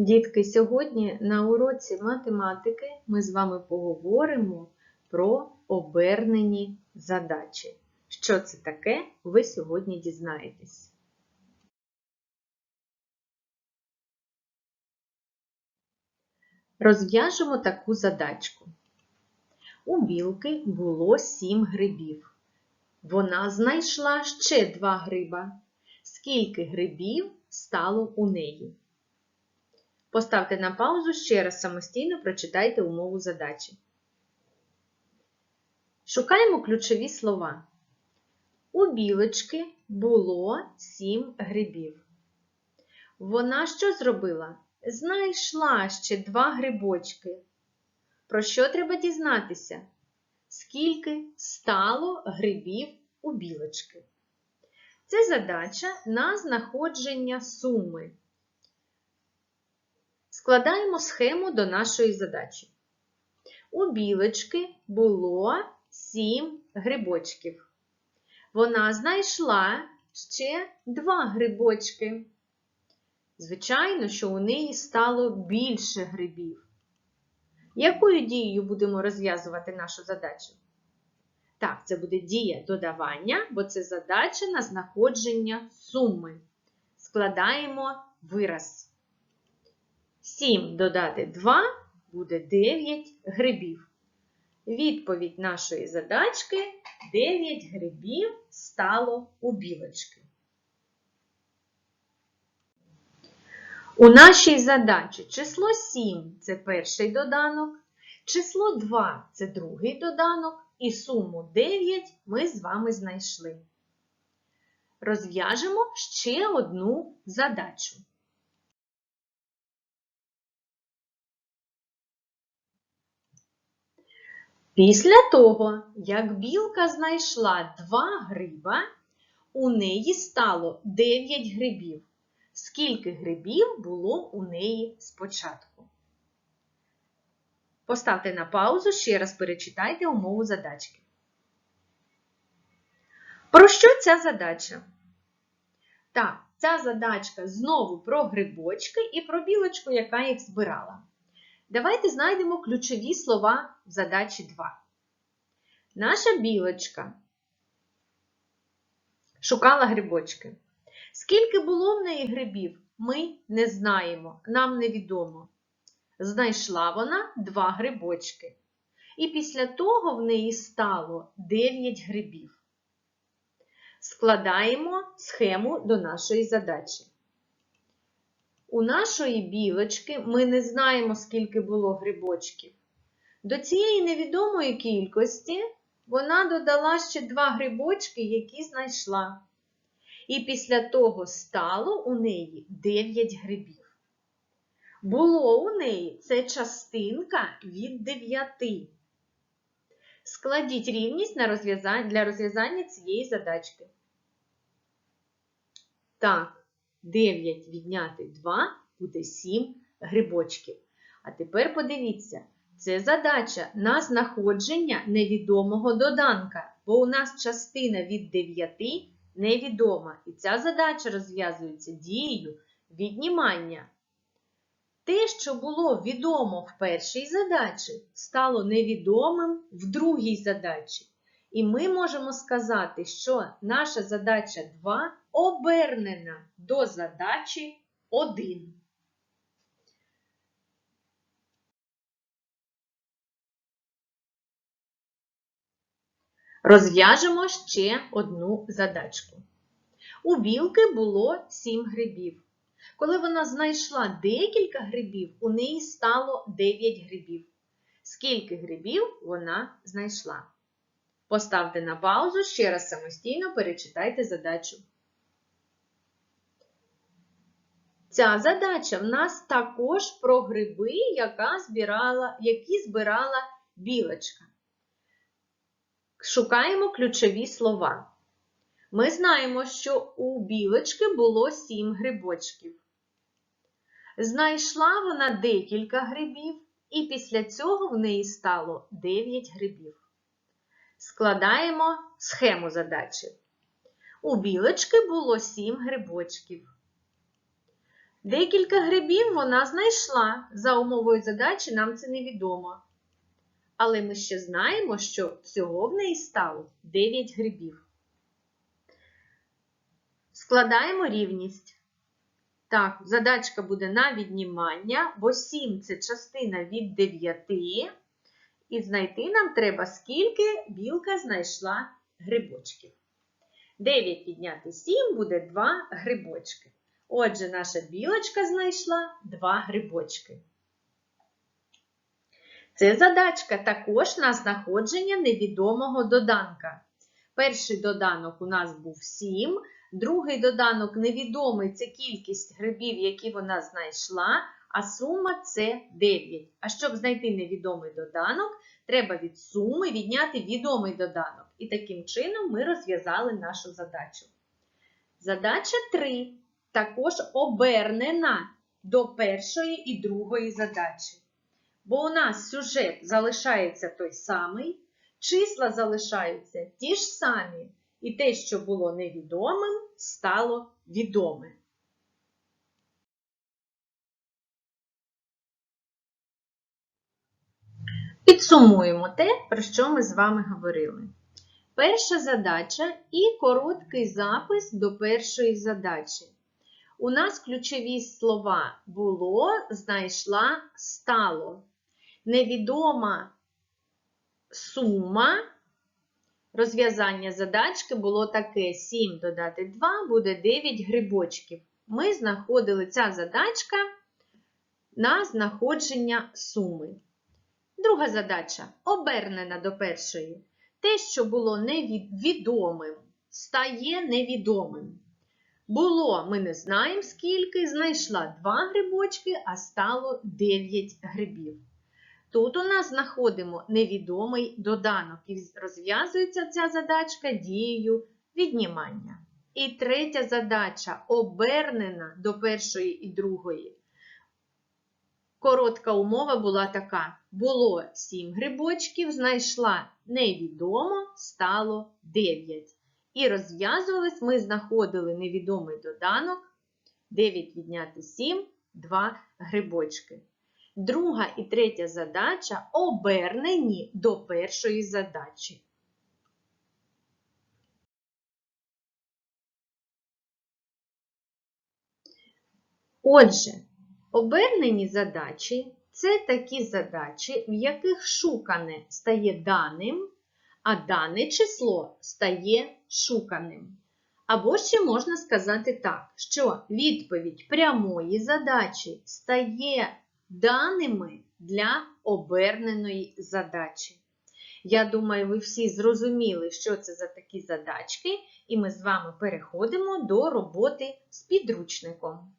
Дітки, сьогодні на уроці математики ми з вами поговоримо про обернені задачі. Що це таке, ви сьогодні дізнаєтесь. Розв'яжемо таку задачку. У білки було сім грибів. Вона знайшла ще два гриба. Скільки грибів стало у неї? Поставте на паузу, ще раз самостійно прочитайте умову задачі. Шукаємо ключові слова. У білочки було сім грибів. Вона що зробила? Знайшла ще два грибочки. Про що треба дізнатися? Скільки стало грибів у білочки? Це задача на знаходження суми. Складаємо схему до нашої задачі. У білочки було 7 грибочків. Вона знайшла ще 2 грибочки. Звичайно, що у неї стало більше грибів. Якою дією будемо розв'язувати нашу задачу? Так, це буде дія додавання, бо це задача на знаходження суми. Складаємо вираз. 7 додати 2 буде 9 грибів. Відповідь нашої задачки 9 грибів стало у білочки. У нашій задачі число 7 це перший доданок, число 2 це другий доданок, і суму 9 ми з вами знайшли. Розв'яжемо ще одну задачу. Після того, як білка знайшла два гриба, у неї стало 9 грибів. Скільки грибів було у неї спочатку? Поставте на паузу, ще раз перечитайте умову задачки. Про що ця задача? Так, ця задачка знову про грибочки і про білочку, яка їх збирала. Давайте знайдемо ключові слова в задачі 2. Наша білочка шукала грибочки. Скільки було в неї грибів, ми не знаємо, нам невідомо. Знайшла вона два грибочки. І після того в неї стало 9 грибів. Складаємо схему до нашої задачі. У нашої білочки ми не знаємо, скільки було грибочків. До цієї невідомої кількості вона додала ще два грибочки, які знайшла. І після того стало у неї 9 грибів. Було у неї це частинка від 9. Складіть рівність для розв'язання цієї задачки. Так, 9 відняти 2 буде 7 грибочків. А тепер подивіться, це задача на знаходження невідомого доданка, бо у нас частина від 9 невідома. І ця задача розв'язується дією віднімання. Те, що було відомо в першій задачі, стало невідомим в другій задачі. І ми можемо сказати, що наша задача 2 обернена до задачі 1. Розв'яжемо ще одну задачку. У білки було 7 грибів. Коли вона знайшла декілька грибів, у неї стало 9 грибів. Скільки грибів вона знайшла? Поставте на паузу, ще раз самостійно перечитайте задачу. Ця задача в нас також про гриби, яка збирала, які збирала білочка. Шукаємо ключові слова. Ми знаємо, що у білочки було 7 грибочків. Знайшла вона декілька грибів, і після цього в неї стало 9 грибів. Складаємо схему задачі. У білочки було 7 грибочків. Декілька грибів вона знайшла. За умовою задачі нам це невідомо. Але ми ще знаємо, що всього в неї стало 9 грибів. Складаємо рівність. Так, задачка буде на віднімання, бо 7 це частина від 9. І знайти нам треба, скільки білка знайшла грибочків. 9 відняти 7 буде 2 грибочки. Отже, наша білочка знайшла 2 грибочки. Це задачка також на знаходження невідомого доданка. Перший доданок у нас був 7, другий доданок невідомий це кількість грибів, які вона знайшла, а сума це 9. А щоб знайти невідомий доданок, треба від суми відняти відомий доданок. І таким чином ми розв'язали нашу задачу. Задача 3 також обернена до першої і другої задачі. Бо у нас сюжет залишається той самий, числа залишаються ті ж самі, і те, що було невідомим, стало відоме. Підсумуємо те, про що ми з вами говорили. Перша задача і короткий запис до першої задачі. У нас ключові слова було, знайшла, стало. Невідома сума. Розв'язання задачки було таке: 7 додати 2 буде 9 грибочків. Ми знаходили ця задачка на знаходження суми. Друга задача обернена до першої. Те, що було невідомим, стає невідомим. Було, ми не знаємо скільки, знайшла 2 грибочки, а стало 9 грибів. Тут у нас знаходимо невідомий доданок і розв'язується ця задачка дією віднімання. І третя задача обернена до першої і другої. Коротка умова була така: було 7 грибочків, знайшла невідомо, стало 9. І розв'язувались, ми знаходили невідомий доданок 9 відняти 7, 2 грибочки. Друга і третя задача обернені до першої задачі. Отже, обернені задачі це такі задачі, в яких шукане стає даним, а дане число стає шуканим. Або ще можна сказати так, що відповідь прямої задачі стає даними для оберненої задачі. Я думаю, ви всі зрозуміли, що це за такі задачки, і ми з вами переходимо до роботи з підручником.